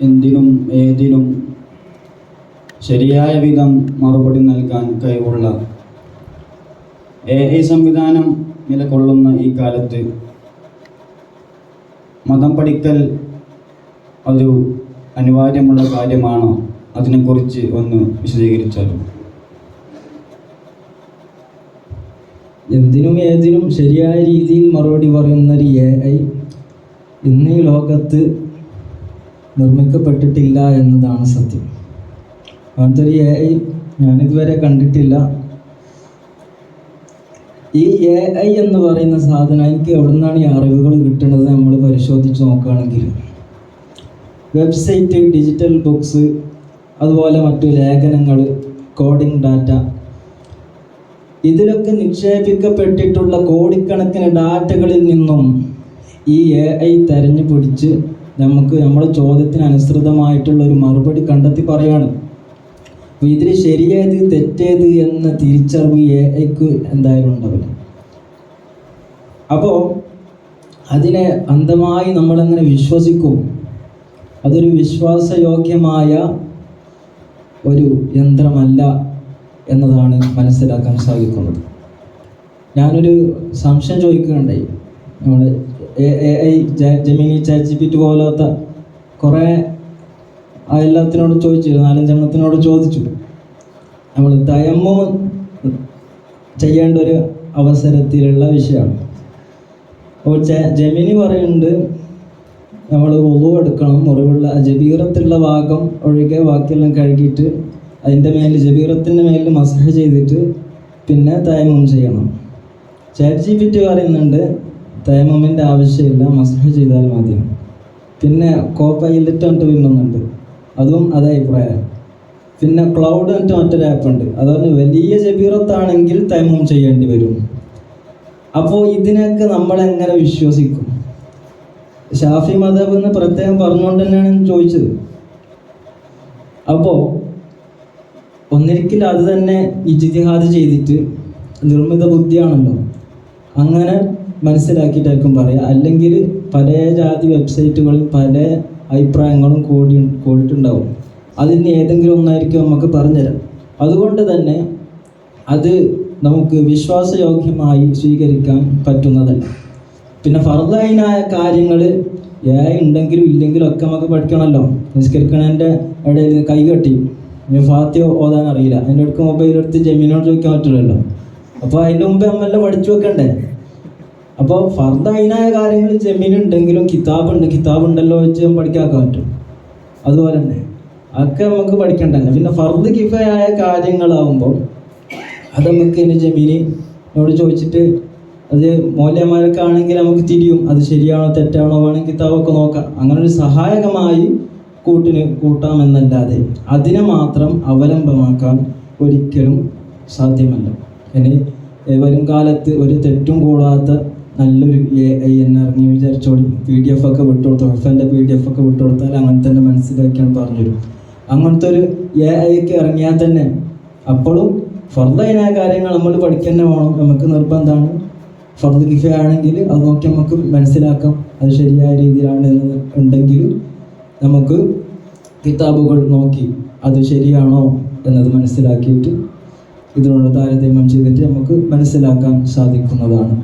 എന്തിനും ഏതിനും ശരിയായ വിധം മറുപടി നൽകാൻ കഴിവുള്ള എ ഐ സംവിധാനം നിലകൊള്ളുന്ന ഈ കാലത്ത് മതം പഠിക്കൽ ഒരു അനിവാര്യമുള്ള കാര്യമാണോ? അതിനെക്കുറിച്ച് ഒന്ന് വിശദീകരിച്ചാലും? എന്തിനും ഏതിനും ശരിയായ രീതിയിൽ മറുപടി പറയുന്ന ഒരു എ ഐ ഇന്ന് ഈ ലോകത്ത് നിർമ്മിക്കപ്പെട്ടിട്ടില്ല എന്നതാണ് സത്യം. അങ്ങനത്തെ ഒരു എ ഐ ഞാനിതുവരെ കണ്ടിട്ടില്ല. ഈ എ ഐ എന്ന് പറയുന്ന സാധനം എനിക്ക് എവിടെ നിന്നാണ് ഈ അറിവുകൾ കിട്ടുന്നത് നമ്മൾ പരിശോധിച്ച് നോക്കുകയാണെങ്കിൽ. വെബ്സൈറ്റ് ഡിജിറ്റൽ ബുക്സ് അതുപോലെ മറ്റു ലേഖനങ്ങൾ കോഡിംഗ് ഡാറ്റ. ഇതിലൊക്കെ നിക്ഷേപിക്കപ്പെട്ടിട്ടുള്ള കോടിക്കണക്കിന് ഡാറ്റകളിൽ നിന്നും ഈ എ ഐ തെരഞ്ഞു പിടിച്ച് നമുക്ക് നമ്മുടെ ചോദ്യത്തിന് അനുസൃതമായിട്ടുള്ള ഒരു മറുപടി കണ്ടെത്തി പറയാണ്. അപ്പോൾ ഇതിൽ ശരിയേത് തെറ്റേത് എന്ന തിരിച്ചറിവ് എ ഐക്ക് എന്തായാലും ഉണ്ടാവില്ല അപ്പോൾ അതിനെ അന്ധമായി നമ്മളെങ്ങനെ വിശ്വസിക്കും? അതൊരു വിശ്വാസയോഗ്യമായ ഒരു യന്ത്രമല്ല എന്നതാണ് മനസ്സിലാക്കാൻ സാധിക്കുന്നത്. ഞാനൊരു സംശയം ചോദിക്കുകയുണ്ടായി. നമ്മൾ എ ഐ ജമിനി ചാറ്റ് പോലത്തെ കുറേ എല്ലാത്തിനോട് ചോദിച്ചു നാലഞ്ചെണ്ണത്തിനോട് ചോദിച്ചു. നമ്മൾ തയമ്മം ചെയ്യേണ്ട ഒരു അവസരത്തിലുള്ള വിഷയമാണ്. അപ്പോൾ ജമിനി പറയുന്നുണ്ട് നമ്മൾ ഒതു എടുക്കണം മുറിവുള്ള ജബീറത്തുള്ള ഭാഗം ഒഴികെ ബാക്കിയെല്ലാം കഴുകിയിട്ട് അതിന്റെ മേൽ ജബീറത്തിന്റെ മേലിൽ മസാജ് ചെയ്തിട്ട് പിന്നെ തയമം ചെയ്യണം. ചാറ്റ് ജി പി പറയുന്നുണ്ട് തയമമിന്റെ ആവശ്യമില്ല മസ്ഹ ചെയ്താൽ മതി. പിന്നെ കോപ്പ പൈലറ്റ് എന്നിട്ട് പിന്നൊന്നുണ്ട് അതും അതേ അഭിപ്രായം. പിന്നെ ക്ലൗഡ് എന്നിട്ട് മറ്റൊരു ആപ്പ് ഉണ്ട്. അതുകൊണ്ട് വലിയ ജബീറത്താണെങ്കിൽ തയമം ചെയ്യേണ്ടി വരും. അപ്പോൾ ഇതിനൊക്കെ നമ്മളെങ്ങനെ വിശ്വസിക്കും? ഷാഫി മദബ് എന്ന് പ്രത്യേകം പറഞ്ഞുകൊണ്ട് തന്നെയാണ് ചോദിച്ചത്. അപ്പോൾ ഒന്നിരിക്കൽ അത് തന്നെ ഇജിതിഹാദ് ചെയ്തിട്ട് നിർമ്മിത ബുദ്ധിയാണല്ലോ. അങ്ങനെ മനസ്സിലാക്കിയിട്ടായിരിക്കും പറയുക. അല്ലെങ്കിൽ പല ജാതി വെബ്സൈറ്റുകളിൽ പല അഭിപ്രായങ്ങളും കൂടി കൂടിയിട്ടുണ്ടാവും. അതിന് ഏതെങ്കിലും ഒന്നായിരിക്കും നമുക്ക് പറഞ്ഞുതരാം. അതുകൊണ്ട് തന്നെ അത് നമുക്ക് വിശ്വാസയോഗ്യമായി സ്വീകരിക്കാൻ പറ്റുന്നതല്ല. പിന്നെ ഫർദൈനായ കാര്യങ്ങൾ ഏ ഉണ്ടെങ്കിലും ഇല്ലെങ്കിലും ഒക്കെ നമുക്ക് പഠിക്കണമല്ലോ. നിസ്കരിക്കണതിന്റെ ഇടയിൽ കൈ കെട്ടി. ഫാത്തി ഓതാൻ അറിയില്ല. അതിന്റെ അടുക്ക് മൊബൈൽ എടുത്ത് ജമീനോട് ചോദിക്കാൻ പറ്റില്ലല്ലോ. അപ്പോൾ അതിന്റെ മുമ്പ് നമ്മളെല്ലാം പഠിച്ചു വെക്കണ്ടേ? അപ്പോൾ ഫർദൈനായ കാര്യങ്ങൾ ജമീനുണ്ടെങ്കിലും കിതാബുണ്ട്. കിതാബ് ഉണ്ട് കിതാബ് ഉണ്ടല്ലോ വെച്ച് പഠിക്കാൻ പറ്റും. അതുപോലെ തന്നെ അതൊക്കെ നമുക്ക് പഠിക്കണ്ടല്ലോ പിന്നെ ഫർദ് കിഫയായ കാര്യങ്ങളാവുമ്പോൾ അത് നമുക്ക് ഇനി ജമീനിനോട് ചോദിച്ചിട്ട് അത് മൂല്യന്മാരൊക്കെ ആണെങ്കിൽ നമുക്ക് തിരിയും. അത് ശരിയാണോ തെറ്റാണോ വേണമെങ്കിൽ കിതാബൊക്കെ നോക്കാം. അങ്ങനെ ഒരു സഹായകമായി കൂട്ടിന് കൂട്ടാമെന്നല്ലാതെ അതിനെ മാത്രം അവലംബമാക്കാൻ ഒരിക്കലും സാധ്യമല്ല. ഇനി വരും കാലത്ത് ഒരു തെറ്റും കൂടാത്ത നല്ലൊരു എന്ന് ഇറങ്ങി വിചാരിച്ചോളി പി ഡി എഫ് ഒക്കെ വിട്ടുകൊടുത്തു. ഹഫന്റെ പി ഡി എഫ് ഒക്കെ വിട്ടുകൊടുത്താൽ അങ്ങനെ തന്നെ മനസ്സിലാക്കിയാണ് പറഞ്ഞുതരും. അങ്ങനത്തെ ഒരു എ ഐക്ക് ഇറങ്ങിയാൽ തന്നെ അപ്പോഴും ഫർദൈനായ കാര്യങ്ങൾ നമ്മൾ പഠിക്കുന്ന വേണം. നമുക്ക് നിർബന്ധമാണ്. ഫർദ് കിഫ ആണെങ്കിൽ അത് നോക്കി നമുക്ക് മനസ്സിലാക്കാം. അത് ശരിയായ രീതിയിലാണ് എന്ന് ഉണ്ടെങ്കിൽ നമുക്ക് കിതാബുകൾ നോക്കി അത് ശരിയാണോ എന്നത് മനസ്സിലാക്കിയിട്ട് ഇതിനോട് താരതമ്യം ചെയ്തിട്ട് നമുക്ക് മനസ്സിലാക്കാൻ സാധിക്കുന്നതാണ്.